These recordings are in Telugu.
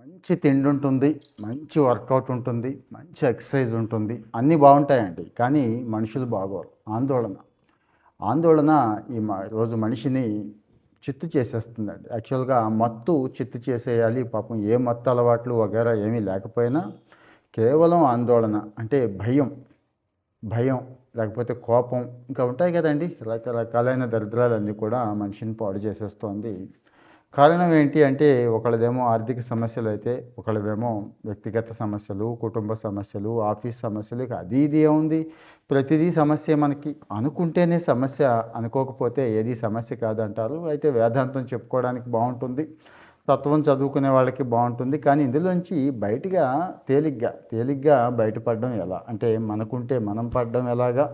మంచి తిండి ఉంటుంది మంచి వర్కౌట్ ఉంటుంది మంచి ఎక్సర్సైజ్ ఉంటుంది అన్నీ బాగుంటాయండి. కానీ మనుషులు బాగోరు. ఆందోళన. ఆందోళన ఈ రోజు మనిషిని చిత్తు చేసేస్తుందండి. యాక్చువల్గా మత్తు చిత్తు చేసేయాలి. పాపం ఏ మత్తు అలవాట్లు వగేరా ఏమీ లేకపోయినా కేవలం ఆందోళన అంటే భయం. భయం లేకపోతే కోపం ఇంకా ఉంటాయి కదండి. రకరకాలైన దరిద్రాలన్నీ కూడా మనిషిని పాడు చేసేస్తోంది. కారణం ఏంటి అంటే ఒకళ్ళదేమో ఆర్థిక సమస్యలు అయితే ఒకళ్ళదేమో వ్యక్తిగత సమస్యలు కుటుంబ సమస్యలు ఆఫీస్ సమస్యలు ఇక అది ఇది ఏముంది? ప్రతిదీ సమస్య మనకి అనుకుంటేనే సమస్య అనుకోకపోతే ఏది సమస్య కాదంటారు. అయితే వేదాంతం చెప్పుకోవడానికి బాగుంటుంది. తత్వం చదువుకునే వాళ్ళకి బాగుంటుంది. కానీ ఇందులోంచి బయటగా తేలిగ్గా తేలిగ్గా బయటపడడం ఎలా? అంటే మనకుంటే మనం పడడం ఎలాగా?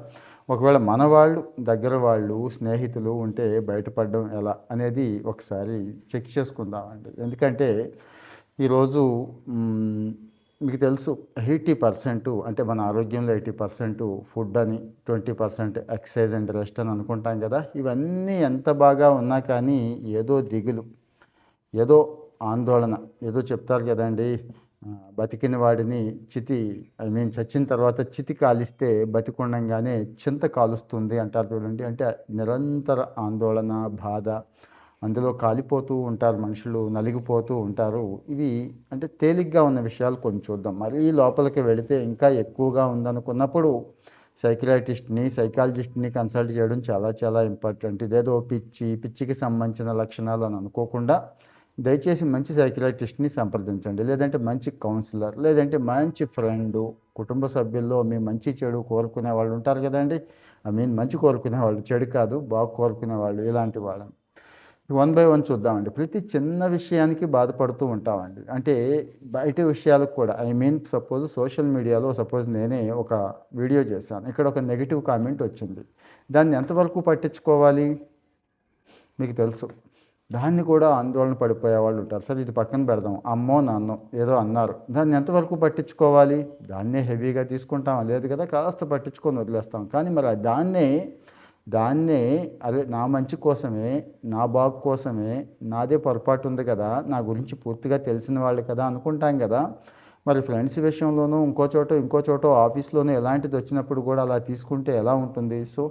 ఒకవేళ మన వాళ్ళు దగ్గర వాళ్ళు స్నేహితులు ఉంటే బయటపడడం ఎలా అనేది ఒకసారి చెక్ చేసుకుందామండి. ఎందుకంటే ఈరోజు మీకు తెలుసు ఎయిటీ పర్సెంట్ అంటే మన ఆరోగ్యంలో ఎయిటీ పర్సెంట్ ఫుడ్ అని twenty percent exercise and rest అని అనుకుంటాం కదా. ఇవన్నీ ఎంత బాగా ఉన్నా కానీ ఏదో దిగులు ఏదో ఆందోళన ఏదో చెప్తారు కదండి. బతికిన వాడిని చితి ఐ మీన్ చచ్చిన తర్వాత చితి కాలిస్తే బతికుండంగానే చింత కాలుస్తుంది అంటారు చూడండి. అంటే నిరంతర ఆందోళన బాధ అందులో కాలిపోతూ ఉంటారు మనుషులు నలిగిపోతూ ఉంటారు. ఇవి అంటే తేలిగ్గా ఉన్న విషయాలు కొంచెం చూద్దాం. మరీ లోపలికి వెళితే ఇంకా ఎక్కువగా ఉందనుకున్నప్పుడు సైకియాటిస్ట్ని సైకాలజిస్ట్ని కన్సల్ట్ చేయడం చాలా చాలా ఇంపార్టెంట్. ఇదేదో పిచ్చి పిచ్చికి సంబంధించిన లక్షణాలు అని అనుకోకుండా దయచేసి మంచి సైకియాటిస్ట్ని సంప్రదించండి. లేదంటే మంచి కౌన్సిలర్ లేదంటే మంచి ఫ్రెండు కుటుంబ సభ్యుల్లో మీ మంచి చెడు కోరుకునే వాళ్ళు ఉంటారు కదండి. ఐ మీన్ మంచి కోరుకునే వాళ్ళు చెడు కాదు బాగా కోరుకునే వాళ్ళు ఇలాంటి వాళ్ళని వన్ బై వన్ చూద్దామండి. ప్రతి చిన్న విషయానికి బాధపడుతూ ఉంటామండి. అంటే బయట విషయాలకు కూడా ఐ మీన్ సపోజ్ సోషల్ మీడియాలో సపోజ్ నేనే ఒక వీడియో చేశాను. ఇక్కడ ఒక నెగిటివ్ కామెంట్ వచ్చింది. దాన్ని ఎంతవరకు పట్టించుకోవాలి? మీకు తెలుసు. దాన్ని కూడా ఆందోళన పడిపోయే వాళ్ళు ఉంటారు. సరే ఇది పక్కన పెడదాం. అమ్మో నాన్నో ఏదో అన్నారు. దాన్ని ఎంతవరకు పట్టించుకోవాలి? దాన్నే హెవీగా తీసుకుంటాం లేదు కదా కాస్త పట్టించుకొని వదిలేస్తాం. కానీ మరి దాన్నే దాన్నే అరే నా మంచి కోసమే నా బాగు కోసమే నాదే పొరపాటు ఉంది కదా నా గురించి పూర్తిగా తెలిసిన వాళ్ళు కదా అనుకుంటాం కదా మరి ఫ్రెండ్స్ విషయంలోనూ ఇంకో చోట ఇంకో చోట ఆఫీస్లోనూ ఎలాంటిది వచ్చినప్పుడు కూడా అలా తీసుకుంటే ఎలా ఉంటుంది? సో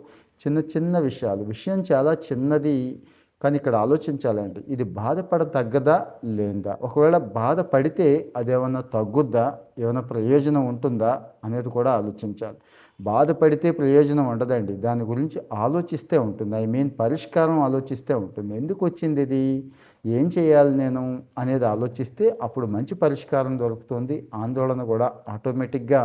చిన్న చిన్న విషయాలు. విషయం చాలా చిన్నది. కానీ ఇక్కడ ఆలోచించాలండి ఇది బాధపడతగ్గదా లేదా? ఒకవేళ బాధపడితే అదేమన్నా తగ్గుద్దా? ఏమైనా ప్రయోజనం ఉంటుందా? అనేది కూడా ఆలోచించాలి. బాధపడితే ప్రయోజనం ఉండదండి. దాని గురించి ఆలోచిస్తే ఉంటుంది. ఐ మీన్ పరిష్కారం ఆలోచిస్తే ఉంటుంది. ఎందుకు వచ్చింది ఇది? ఏం చేయాలి నేను అనేది ఆలోచిస్తే అప్పుడు మంచి పరిష్కారం దొరుకుతుంది. ఆందోళన కూడా ఆటోమేటిక్గా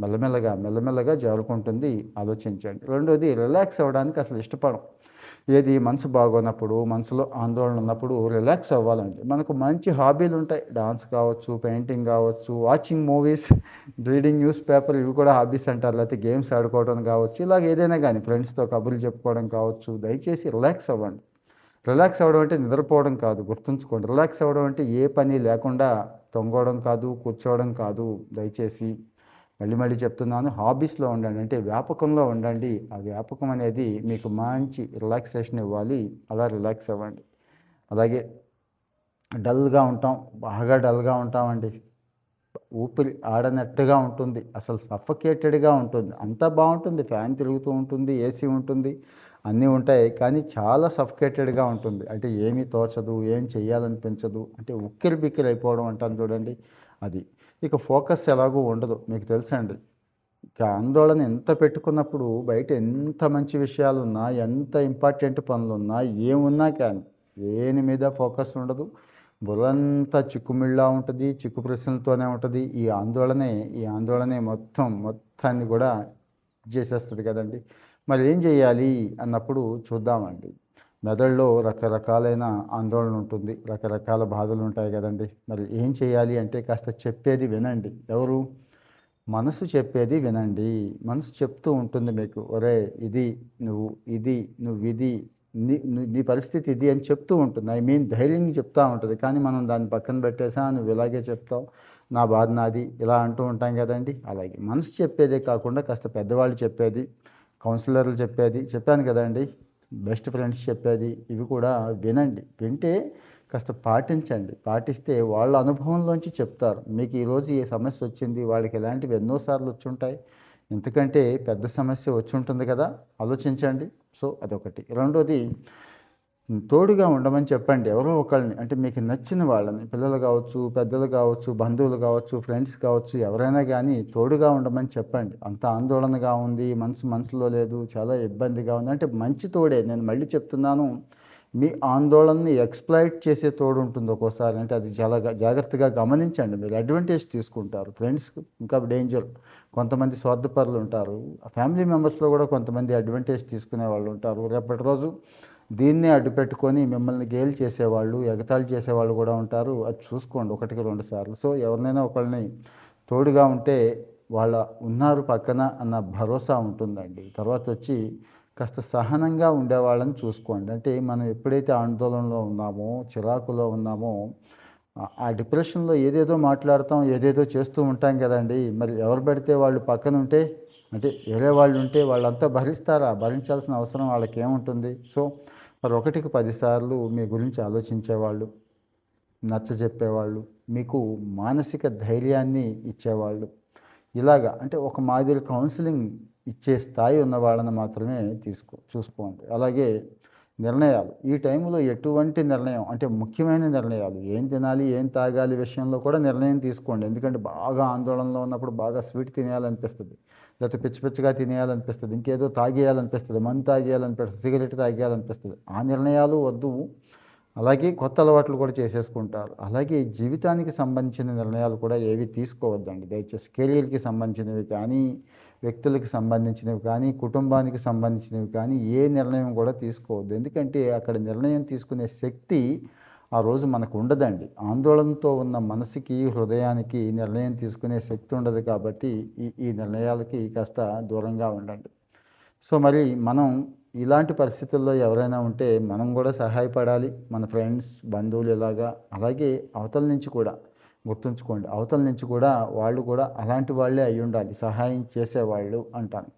మెల్లమెల్లగా మెల్లమెల్లగా జారుకుంటుంది. ఆలోచించండి. రెండోది రిలాక్స్ అవ్వడానికి అసలు ఇష్టపడం. ఏది మనసు బాగోనప్పుడు మనసులో ఆందోళన ఉన్నప్పుడు రిలాక్స్ అవ్వాలండి. మనకు మంచి హాబీలు ఉంటాయి. డాన్స్ కావచ్చు పెయింటింగ్ కావచ్చు watching movies reading news paper ఇవి కూడా హాబీస్ అంటారు. లేకపోతే గేమ్స్ ఆడుకోవడం కావచ్చు ఇలాగ ఏదైనా కానీ ఫ్రెండ్స్తో కబుర్లు చెప్పుకోవడం కావచ్చు దయచేసి రిలాక్స్ అవ్వండి. రిలాక్స్ అవ్వడం అంటే నిద్రపోవడం కాదు గుర్తుంచుకోండి. రిలాక్స్ అవ్వడం అంటే ఏ పని లేకుండా తొంగవడం కాదు కూర్చోవడం కాదు దయచేసి మళ్ళీ మళ్ళీ చెప్తున్నాను హాబీస్లో ఉండండి అంటే వ్యాపకంలో ఉండండి. ఆ వ్యాపకం అనేది మీకు మంచి రిలాక్సేషన్ ఇవ్వాలి. అలా రిలాక్స్ అవ్వండి. అలాగే డల్గా ఉంటాం బాగా డల్గా ఉంటామండి. ఊపిరి ఆడనట్టుగా ఉంటుంది అసలు సఫకేటెడ్గా ఉంటుంది. అంతా బాగుంటుంది ఫ్యాన్ తిరుగుతూ ఉంటుంది ఏసీ ఉంటుంది అన్నీ ఉంటాయి కానీ చాలా సఫకేటెడ్గా ఉంటుంది. అంటే ఏమీ తోచదు ఏం చేయాలనిపించదు అంటే ఉక్కిరి బిక్కిరి అయిపోవడం అంటాను చూడండి అది ఇక ఫోకస్ ఎలాగూ ఉండదు. మీకు తెలుసండి ఇక ఆందోళన ఎంత పెట్టుకున్నప్పుడు బయట ఎంత మంచి విషయాలున్నా ఎంత ఇంపార్టెంట్ పనులున్నా ఏమున్నా కానీ దేని మీద ఫోకస్ ఉండదు. బుర్రంతా చిక్కుమిళ్ళా ఉంటుంది చిక్కు ప్రశ్నలతోనే ఉంటుంది. ఈ ఆందోళనే ఈ ఆందోళనే మొత్తం మొత్తాన్ని కూడా చేసేస్తుంది కదండి. మరి ఏం చేయాలి అన్నప్పుడు చూద్దామండి. మెదడులో రకరకాలైన ఆందోళన ఉంటుంది రకరకాల బాధలు ఉంటాయి కదండి. మరి ఏం చేయాలి అంటే కాస్త చెప్పేది వినండి. ఎవరు? మనసు చెప్పేది వినండి. మనసు చెప్తూ ఉంటుంది మీకు ఒరే ఇది నువ్వు ఇది నువ్వు ఇది నీ నీ- నీ పరిస్థితి ఇది అని చెప్తూ ఉంటుంది. ఐ మీన్ ధైర్యం చెప్తూ ఉంటుంది. కానీ మనం దాన్ని పక్కన పెట్టేసా నువ్వు ఇలాగే చెప్తావు నా బాధ నాది ఇలా అంటూ ఉంటాం కదండి. అలాగే మనసు చెప్పేదే కాకుండా కాస్త పెద్దవాళ్ళు చెప్పేది కౌన్సిలర్లు చెప్పేది చెప్పాను కదండి. బెస్ట్ ఫ్రెండ్స్ చెప్పేది ఇవి కూడా వినండి. వింటే కాస్త పాటించండి. పాటిస్తే వాళ్ళ అనుభవంలోంచి చెప్తారు. మీకు ఈరోజు ఏ సమస్య వచ్చింది వాళ్ళకి ఎలాంటివి ఎన్నోసార్లు వచ్చి ఉంటాయి. ఎందుకంటే పెద్ద సమస్య వచ్చి ఉంటుంది కదా ఆలోచించండి. సో అదొకటి. రెండోది తోడుగా ఉండమని చెప్పండి. ఎవరో ఒకళ్ళని అంటే మీకు నచ్చిన వాళ్ళని పిల్లలు కావచ్చు పెద్దలు కావచ్చు బంధువులు కావచ్చు ఫ్రెండ్స్ కావచ్చు ఎవరైనా కానీ తోడుగా ఉండమని చెప్పండి. అంత ఆందోళనగా ఉంది మనసు మనసులో లేదు చాలా ఇబ్బందిగా ఉంది. అంటే మంచి తోడే నేను మళ్ళీ చెప్తున్నాను మీ ఆందోళనని ఎక్స్ప్లాయిట్ చేసే తోడు ఉంటుంది ఒక్కోసారి. అంటే అది చాలా జాగ్రత్తగా గమనించండి. మీరు అడ్వాంటేజ్ తీసుకుంటారు. ఫ్రెండ్స్ ఇంకా డేంజర్. కొంతమంది స్వార్థపరులు ఉంటారు. ఫ్యామిలీ మెంబర్స్లో కూడా కొంతమంది అడ్వాంటేజ్ తీసుకునే వాళ్ళు ఉంటారు. రేపటి రోజు దీన్నే అడ్డుపెట్టుకొని మిమ్మల్ని గేల్ చేసేవాళ్ళు ఎగతాళి చేసేవాళ్ళు కూడా ఉంటారు. అది చూసుకోండి ఒకటికి రెండు సార్లు. సో ఎవరినైనా ఒకళ్ళని తోడుగా ఉంటే వాళ్ళ ఉన్నారు పక్కన అన్న భరోసా ఉంటుందండి. తర్వాత వచ్చి కాస్త సహనంగా ఉండేవాళ్ళని చూసుకోండి. అంటే మనం ఎప్పుడైతే ఆందోళనలో ఉన్నామో చిరాకులో ఉన్నామో ఆ- ఆ డిప్రెషన్లో ఏదేదో మాట్లాడతాం ఏదేదో చేస్తూ ఉంటాం కదండి. మరి ఎవరు పెడితే వాళ్ళు పక్కన ఉంటే అంటే వేరే వాళ్ళు ఉంటే వాళ్ళంతా భరిస్తారా? భరించాల్సిన అవసరం వాళ్ళకి ఏముంటుంది? సో మరి ఒకటికి పదిసార్లు మీ గురించి ఆలోచించేవాళ్ళు నచ్చ చెప్పేవాళ్ళు మీకు మానసిక ధైర్యాన్ని ఇచ్చేవాళ్ళు. ఇలాగా అంటే ఒక మాదిరి కౌన్సిలింగ్ ఇచ్చే స్థాయి ఉన్న వాళ్ళని మాత్రమే తీసుకో చూసుకోండి. అలాగే నిర్ణయాలు. ఈ టైంలో ఎటువంటి నిర్ణయం? అంటే ముఖ్యమైన నిర్ణయాలు. ఏం తినాలి ఏం తాగాలి విషయంలో కూడా నిర్ణయం తీసుకోండి. ఎందుకంటే బాగా ఆందోళనలో ఉన్నప్పుడు బాగా స్వీట్ తినేయాలనిపిస్తుంది. లేకపోతే పిచ్చి పిచ్చిగా తినేయాలనిపిస్తుంది. ఇంకేదో తాగేయాలనిపిస్తుంది. మందు తాగేయాలనిపిస్తుంది. సిగరెట్ తాగేయాలనిపిస్తుంది. ఆ నిర్ణయాలు వద్దు. అలాగే కొత్త అలవాట్లు కూడా చేసేసుకుంటారు. అలాగే జీవితానికి సంబంధించిన నిర్ణయాలు కూడా ఏవి తీసుకోవద్దండి. దయచేసి కెరీర్కి సంబంధించినవి కానీ వ్యక్తులకి సంబంధించినవి కానీ కుటుంబానికి సంబంధించినవి కానీ ఏ నిర్ణయం కూడా తీసుకోవద్దు. ఎందుకంటే అక్కడ నిర్ణయం తీసుకునే శక్తి ఆ రోజు మనకు ఉండదండి. ఆందోళనతో ఉన్న మనసుకి హృదయానికి నిర్ణయం తీసుకునే శక్తి ఉండదు కాబట్టి ఈ ఈ నిర్ణయాలకి కాస్త దూరంగా ఉండండి. సో మరి మనం ఇలాంటి పరిస్థితుల్లో ఎవరైనా ఉంటే మనం కూడా సహాయపడాలి. మన ఫ్రెండ్స్ బంధువులు ఇలాగా అలాగే అవతల నుంచి కూడా గుర్తుంచుకోండి. అవతల నుంచి కూడా వాళ్ళు కూడా అలాంటి వాళ్ళే అయి ఉండాలి. సహాయం చేసేవాళ్ళు అంటాను.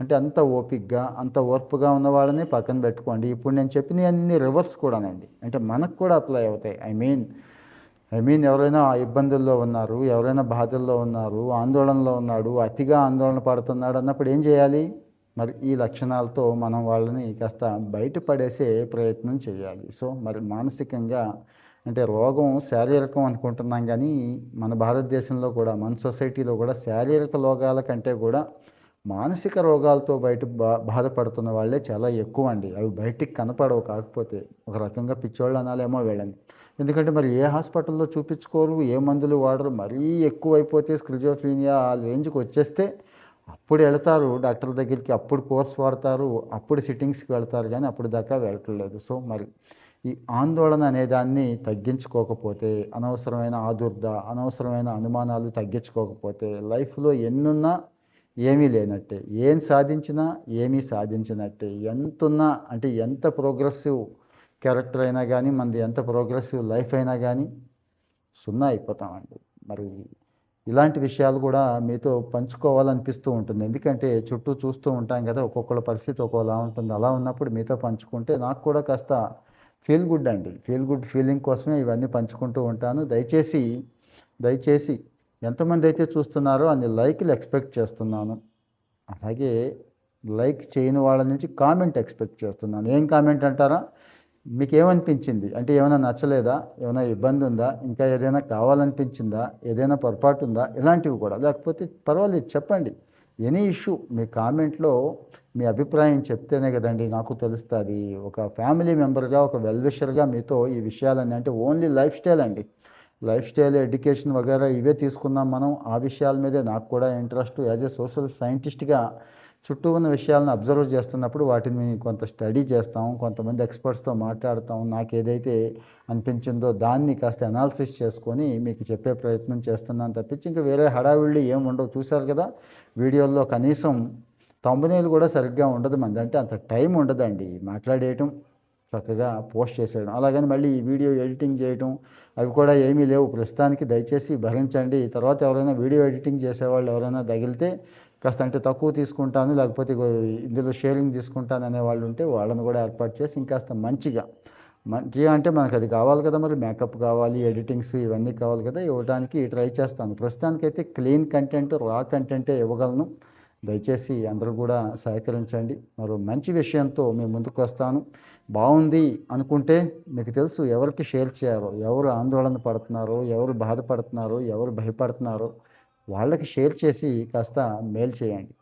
అంటే అంత ఓపిక్గా అంత ఓర్పుగా ఉన్న వాళ్ళని పక్కన పెట్టుకోండి. ఇప్పుడు నేను చెప్పిన అన్ని రివర్స్ కూడానండి. అంటే మనకు కూడా అప్లై అవుతాయి. ఐ మీన్ ఐ మీన్ ఎవరైనా ఆ ఇబ్బందుల్లో ఉన్నారు ఎవరైనా బాధల్లో ఉన్నారు ఆందోళనలో ఉన్నాడు అతిగా ఆందోళన పడుతున్నాడు అన్నప్పుడు ఏం చేయాలి? మరి ఈ లక్షణాలతో మనం వాళ్ళని కాస్త బయటపడేసే ప్రయత్నం చేయాలి. సో మరి మానసికంగా అంటే రోగం శారీరకం అనుకుంటున్నాం కానీ మన భారతదేశంలో కూడా మన సొసైటీలో కూడా శారీరక రోగాల కంటే కూడా మానసిక రోగాలతో బయట బా బాధపడుతున్న వాళ్ళే చాలా ఎక్కువ అండి. అవి బయటికి కనపడవు. కాకపోతే ఒక రకంగా పిచ్చోళ్ళు అనాలేమో వీళ్ళని. ఎందుకంటే మరి ఏ హాస్పిటల్లో చూపించుకోరు ఏ మందులు వాడరు మరీ ఎక్కువైపోతే స్క్రిజోఫ్రీనియా ఆ రేంజ్కి వచ్చేస్తే అప్పుడు వెళతారు డాక్టర్ దగ్గరికి అప్పుడు కోర్స్ వాడతారు అప్పుడు సిట్టింగ్స్కి వెళ్తారు కానీ అప్పుడు దాకా వెళ్ళట్లేదు. సో మరి ఈ ఆందోళన అనే దాన్ని తగ్గించుకోకపోతే అనవసరమైన ఆదుర్ద అనవసరమైన అనుమానాలు తగ్గించుకోకపోతే లైఫ్లో ఎన్నున్నా ఏమీ లేనట్టే. ఏం సాధించినా ఏమీ సాధించినట్టే. ఎంతున్నా అంటే ఎంత ప్రోగ్రెసివ్ క్యారెక్టర్ అయినా కానీ మనది ఎంత ప్రోగ్రెసివ్ లైఫ్ అయినా కానీ సున్నా అయిపోతామండి. మరి ఇలాంటి విషయాలు కూడా మీతో పంచుకోవాలనిపిస్తూ ఉంటుంది. ఎందుకంటే చుట్టూ చూస్తూ ఉంటాం కదా ఒక్కొక్కళ్ళ పరిస్థితి ఒక్కోలా ఉంటుంది. అలా ఉన్నప్పుడు మీతో పంచుకుంటే నాకు కూడా కాస్త ఫీల్ గుడ్ అండి. ఫీల్ గుడ్ ఫీలింగ్ కోసమే ఇవన్నీ పంచుకుంటూ ఉంటాను. దయచేసి దయచేసి ఎంతమంది అయితే చూస్తున్నారో అన్ని లైక్లు ఎక్స్పెక్ట్ చేస్తున్నాను. అలాగే లైక్ చేయని వాళ్ళ నుంచి కామెంట్ ఎక్స్పెక్ట్ చేస్తున్నాను. ఏం కామెంట్ అంటారా? మీకు ఏమనిపించింది అంటే ఏమైనా నచ్చలేదా? ఏమైనా ఇబ్బంది ఉందా ఇంకా ఏదైనా కావాలనిపించిందా? ఏదైనా పొరపాటు ఉందా ఇలాంటివి కూడా. లేకపోతే పర్వాలేదు చెప్పండి. ఎనీ ఇష్యూ మీ కామెంట్లో మీ అభిప్రాయం చెప్తేనే కదండి నాకు తెలుస్తుంది. ఒక ఫ్యామిలీ మెంబర్గా ఒక వెల్విషర్గా మీతో ఈ విషయాలన్నీ అంటే ఓన్లీ లైఫ్ స్టైల్ అండి. లైఫ్ స్టైల్ ఎడ్యుకేషన్ వగేరా ఇవే తీసుకున్నాం మనం. ఆ విషయాల మీదే నాకు కూడా ఇంట్రెస్ట్. యాజ్ ఏ సోషల్ సైంటిస్ట్గా చుట్టూ ఉన్న విషయాలను అబ్జర్వ్ చేస్తున్నప్పుడు వాటిని కొంత స్టడీ చేస్తాం కొంతమంది ఎక్స్పర్ట్స్తో మాట్లాడతాం నాకు ఏదైతే అనిపించిందో దాన్ని కాస్త అనాలిసిస్ చేసుకొని మీకు చెప్పే ప్రయత్నం చేస్తున్నాను తప్పించి ఇంకా వేరే హడావిళ్ళు ఏం ఉండవు. చూశారు కదా వీడియోల్లో కనీసం తమ్మునేలు కూడా సరిగ్గా ఉండదు మంది. అంటే అంత టైం ఉండదండి మాట్లాడేయటం చక్కగా పోస్ట్ చేసేయడం. అలాగని మళ్ళీ ఈ వీడియో ఎడిటింగ్ చేయటం అవి కూడా ఏమీ లేవు. ప్రస్తుతానికి దయచేసి భరించండి. తర్వాత ఎవరైనా వీడియో ఎడిటింగ్ చేసేవాళ్ళు ఎవరైనా తగిలితే కాస్త అంటే తక్కువ తీసుకుంటాను లేకపోతే ఇందులో షేరింగ్ తీసుకుంటాను అనే వాళ్ళు ఉంటే వాళ్ళని కూడా ఏర్పాటు చేసి ఇంకాస్త మంచిగా మంచిగా అంటే మనకు అది కావాలి కదా మరి మేకప్ కావాలి ఎడిటింగ్స్ ఇవన్నీ కావాలి కదా ఇవ్వడానికి ట్రై చేస్తాను. ప్రస్తుతానికైతే క్లీన్ కంటెంట్ రా కంటెంటే ఇవ్వగలను. దయచేసి అందరూ కూడా సహకరించండి. మరో మంచి విషయంతో మేము ముందుకు వస్తాను. బాగుంది అనుకుంటే మీకు తెలుసు ఎవరికి షేర్ చేయాలో ఎవరు ఆందోళన పడుతున్నారో ఎవరు బాధపడుతున్నారో ఎవరు భయపడుతున్నారో వాళ్ళకి షేర్ చేసి కాస్త మేలు చేయండి.